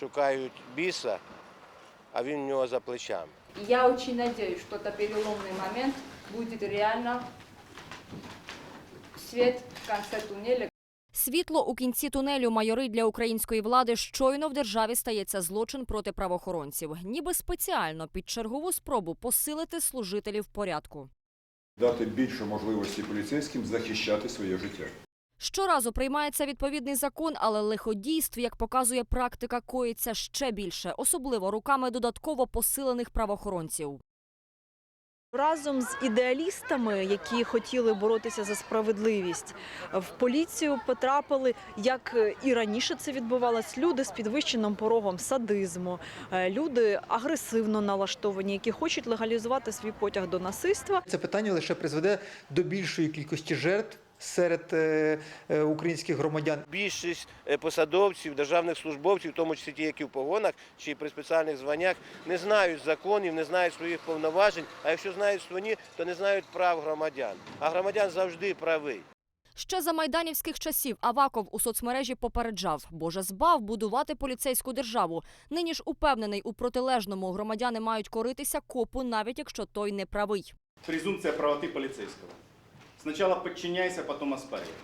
шукають біса, а він в нього за плечами. Я очень надеюсь, что это переломный момент будет реально свет в конце туннеля, Світло у кінці тунелю майори для української влади щойно в державі стається злочин проти правоохоронців, ніби спеціально під чергову спробу посилити служителів порядку. дати більше можливості поліцейським захищати своє життя. Щоразу приймається відповідний закон, але лиходійств, як показує практика, коїться ще більше, особливо руками додатково посилених правоохоронців. Разом з ідеалістами, які хотіли боротися за справедливість, в поліцію потрапили, як і раніше це відбувалось, люди з підвищеним порогом садизму, е, люди агресивно налаштовані, які хочуть легалізувати свій потяг до насильства. Це питання лише призведе до більшої кількості жертв серед е, е, українських громадян. Більшість е, посадовців, державних службовців, в тому числі ті, які в погонах чи при спеціальних званнях, не знають законів, не знають своїх повноважень. А якщо знають свої, то не знають прав громадян. А громадян завжди правий. Ще за майданівських часів Аваков у соцмережі попереджав, боже збав будувати поліцейську державу. Нині ж упевнений у протилежному громадяни мають коритися копу, навіть якщо той не правий. Презумпция правоты полицейского. Сначала подчиняйся, потом оспаривай.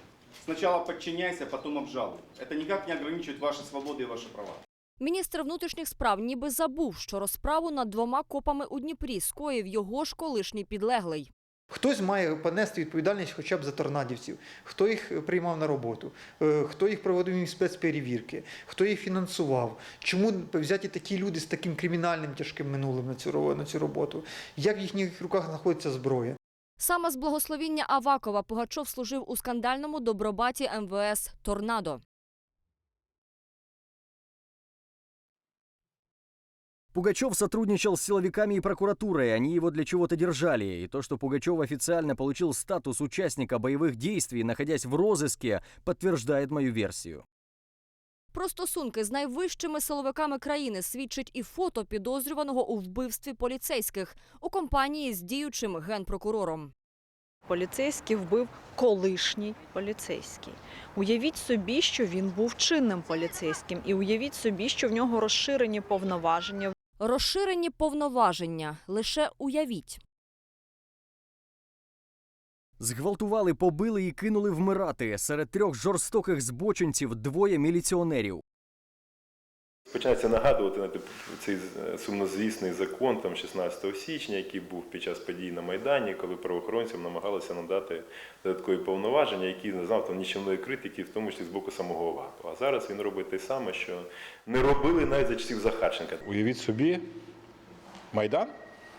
Сначала подчиняйся, потом обжалуй. Это никак не ограничивает ваши свободы и ваши права. Міністр внутрішніх справ ніби забув, що розправу над двома копами у Дніпрі скоїв його ж колишній підлеглий. Хтось має понести відповідальність хоча б за торнадівців, хто їх приймав на роботу, е, хто їх проводив їм спецперевірки, хто їх фінансував, чому взяті такі люди з таким кримінальним тяжким минулим на цю, на цю роботу, як в їхніх руках знаходиться зброя. Саме з благословіння Авакова Пугачов служив у скандальному добробаті МВС Торнадо. Пугачев сотрудничал с силовиками и прокуратурой, они его для чего-то держали. И то, что Пугачев официально получил статус участника боевых действий, находясь в розыске, подтверждает мою версию. Про стосунки з найвищими силовиками країни свідчить і фото підозрюваного у вбивстві поліцейських у компанії з діючим генпрокурором. Поліцейський вбив колишній поліцейський. Уявіть собі, що він був чинним поліцейським, і уявіть собі, що в нього розширені повноваження. Розширені повноваження. Лише уявіть. Зґвалтували, побили і кинули вмирати. Серед трьох жорстоких збочинців двоє міліціонерів. Починається нагадувати на цей е, сумнозвісний закон там 16 січня, який був під час подій на Майдані, коли правоохоронцям намагалися надати додаткові повноваження, які не знав там нічівної критики, в тому числі з боку самого Авакова. А зараз він робить те саме, що не робили навіть за часів Захарченка. Уявіть собі Майдан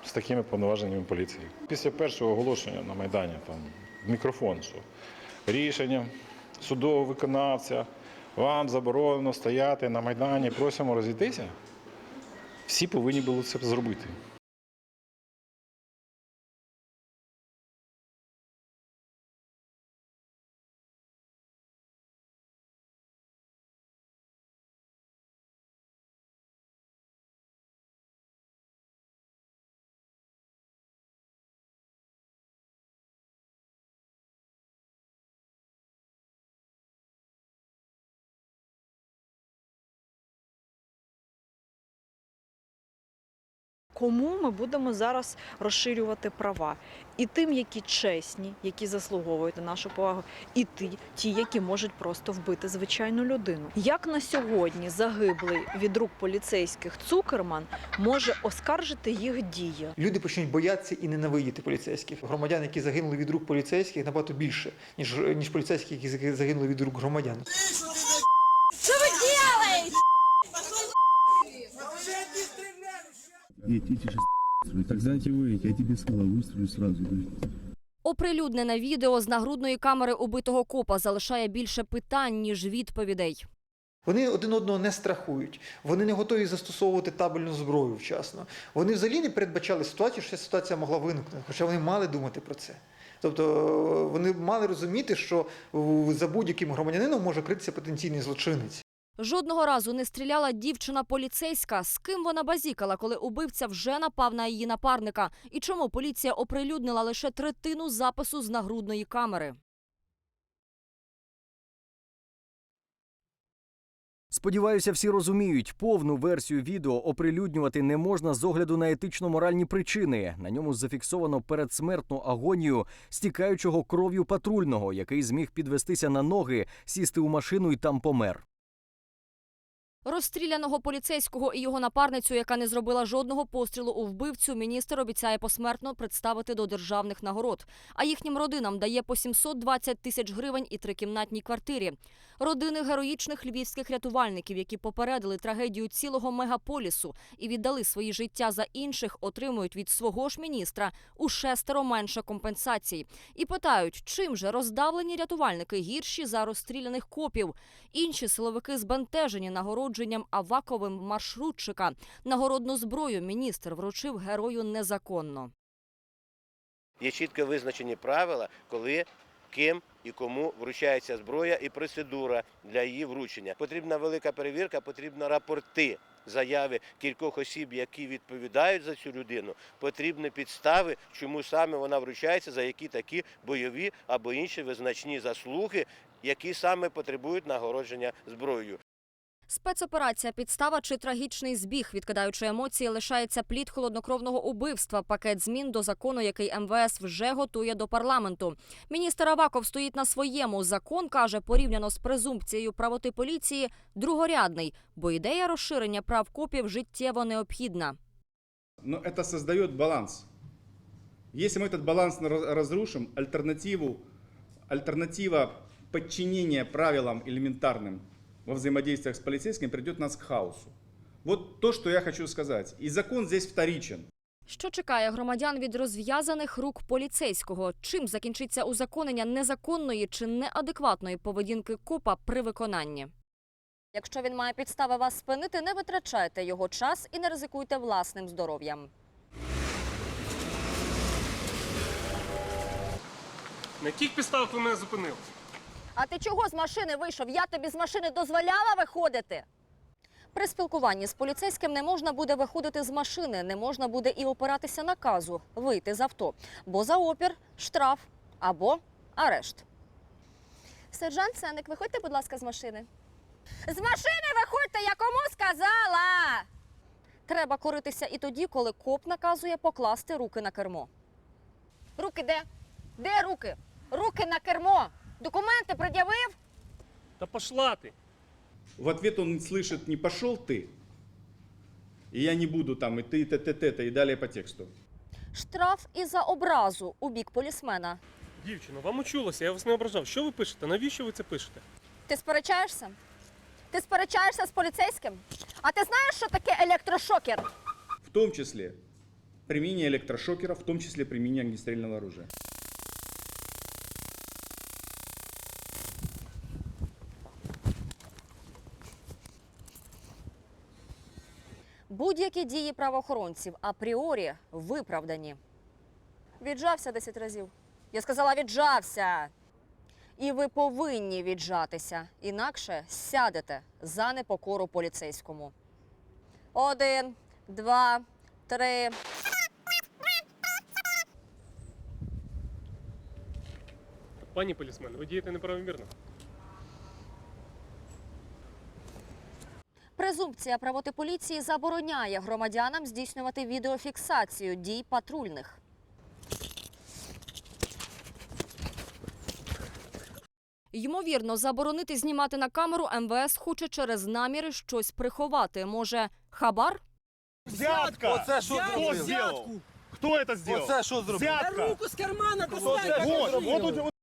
з такими повноваженнями поліції. Після першого оголошення на Майдані там мікрофон, що рішенням судового виконавця вам заборонено стояти на Майдані, просимо розійтися. Всі повинні були це зробити. Кому ми будемо зараз розширювати права? І тим, які чесні, які заслуговують на нашу повагу, і ті, ті, які можуть просто вбити звичайну людину. Як на сьогодні загиблий від рук поліцейських Цукерман може оскаржити їх дії? Люди почнуть боятися і ненавидіти поліцейських. Громадян, які загинули від рук поліцейських, набагато більше, ніж, ніж поліцейських, які загинули від рук громадян. Нет, эти же Так знаете вы, я тебе сказал, выстрелю сразу. да. Оприлюднене відео з нагрудної камери убитого копа залишає більше питань, ніж відповідей. Вони один одного не страхують, вони не готові застосовувати табельну зброю вчасно. Вони взагалі не передбачали ситуацію, що ця ситуація могла виникнути, хоча вони мали думати про це. Тобто е, вони мали розуміти, що е, за будь-яким громадянином може критися потенційний злочинець. Жодного разу не стріляла дівчина поліцейська. З ким вона базікала, коли убивця вже напав на її напарника? І чому поліція оприлюднила лише третину запису з нагрудної камери? Сподіваюся, всі розуміють, повну версію відео оприлюднювати не можна з огляду на етично-моральні причини. На ньому зафіксовано передсмертну агонію стікаючого кров'ю патрульного, який зміг підвестися на ноги, сісти у машину і там помер. Розстріляного поліцейського і його напарницю, яка не зробила жодного пострілу у вбивцю, міністр обіцяє посмертно представити до державних нагород. А їхнім родинам дає по 720 тисяч гривень і трикімнатній квартирі. Родини героїчних львівських рятувальників, які попередили трагедію цілого мегаполісу і віддали свої життя за інших, отримують від свого ж міністра у шестеро менше компенсацій. І питають, чим же роздавлені рятувальники гірші за розстріляних копів. Інші силовики збентежені нагородженням Аваковим маршрутчика. Нагородну зброю міністр вручив герою незаконно. Є чітко визначені правила, коли, ким і кому вручається зброя і процедура для її вручення. Потрібна велика перевірка, потрібні рапорти. Заяви кількох осіб, які відповідають за цю людину, потрібні підстави, чому саме вона вручається, за які такі бойові або інші визначні заслуги, які саме потребують нагородження зброєю. Спецоперація, підстава чи трагічний збіг, відкидаючи емоції, лишається плід холоднокровного убивства. Пакет змін до закону, який МВС вже готує до парламенту. Міністр Аваков стоїть на своєму. Закон каже, порівняно з презумпцією правоти поліції, другорядний, бо ідея розширення прав копів життєво необхідна. Но это создает баланс. Если мы этот баланс на- разрушим, альтернативу, альтернатива подчинения правилам элементарным во взаимодействиях с полицейским придет нас к хаосу. Вот то, что я хочу сказать. И закон здесь вторичен. Що чекає громадян від розв'язаних рук поліцейського? Чим закінчиться узаконення незаконної чи неадекватної поведінки копа при виконанні? Якщо він має підстави вас спинити, не витрачайте його час і не ризикуйте власним здоров'ям. На яких підставах ви мене зупинили? А ти чого з машини вийшов? Я тобі з машини дозволяла виходити? При спілкуванні з поліцейським не можна буде виходити з машини, не можна буде і опиратися наказу вийти з авто, бо за опір штраф або арешт. Сержант Сеник, виходьте, будь ласка, з машини. З машини виходьте, я кому сказала. Треба коритися і тоді, коли коп наказує покласти руки на кермо. Руки де? Де руки? Руки на кермо. Документи пред'явив? Та пошла ти. В ответ он слышит «не пошел ты», и я не буду там, и ты, и т, т, т, т, и далее по тексту. Штраф і за образу у бік полісмена. Дівчино, вам учулося, я вас не ображав. Що ви пишете? Навіщо ви це пишете? Ти сперечаєшся? Ти сперечаєшся з поліцейським? А ти знаєш, що таке електрошокер? В том числе применение электрошокера, в том числе применение огнестрельного оружия. Будь-які дії правоохоронців апріорі виправдані. Віджався 10 разів. Я сказала, віджався. І ви повинні віджатися, інакше сядете за непокору поліцейському. Один, два, три. Пані полісмен, ви дієте неправомірно. Презумпція правоти поліції забороняє громадянам здійснювати відеофіксацію дій патрульних. Ймовірно, заборонити знімати на камеру МВС хоче через наміри щось приховати. Може, хабар? Взятка! Оце що Хто зробив? Хто це зробив? Оце що зробив? Взятка! Руку з кармана достань! Вот, вот,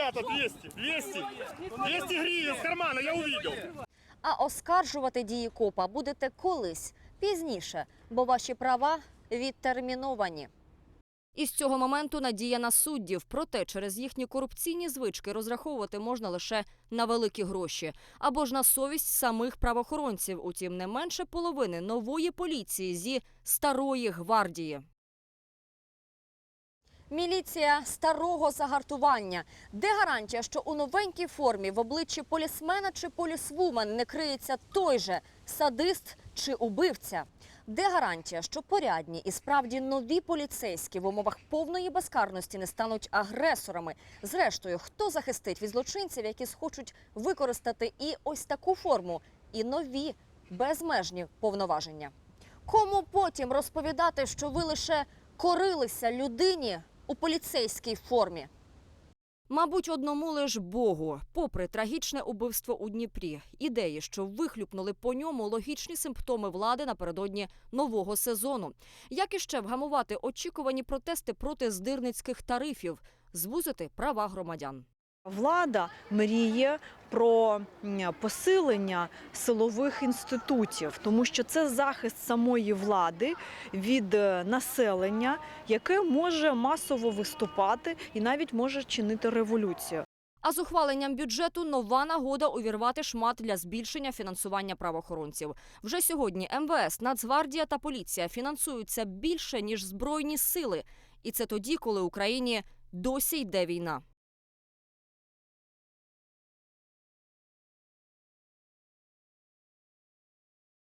ребята, 200, 200, 200 гривен с кармана, я увидел. А оскаржувати дії копа будете колись пізніше, бо ваші права відтерміновані. Із цього моменту надія на суддів. Проте через їхні корупційні звички розраховувати можна лише на великі гроші або ж на совість самих правоохоронців. Утім, не менше половини нової поліції зі старої гвардії. Міліція старого загартування. Де гарантія, що у новенькій формі в обличчі полісмена чи полісвумен не криється той же садист чи убивця? Де гарантія, що порядні і справді нові поліцейські в умовах повної безкарності не стануть агресорами? Зрештою, хто захистить від злочинців, які схочуть використати і ось таку форму, і нові безмежні повноваження? Кому потім розповідати, що ви лише корилися людині у поліцейській формі? Мабуть, одному лиш Богу, попри трагічне убивство у Дніпрі, ідеї, що вихлюпнули по ньому логічні симптоми влади напередодні нового сезону. Як іще вгамувати очікувані протести проти здирницьких тарифів, звузити права громадян. Влада мріє про посилення силових інститутів, тому що це захист самої влади від е, населення, яке може масово виступати і навіть може чинити революцію. А з ухваленням бюджету нова нагода увірвати шмат для збільшення фінансування правоохоронців. Вже сьогодні МВС, Нацгвардія та поліція фінансуються більше ніж збройні сили, і це тоді, коли Україні досі йде війна.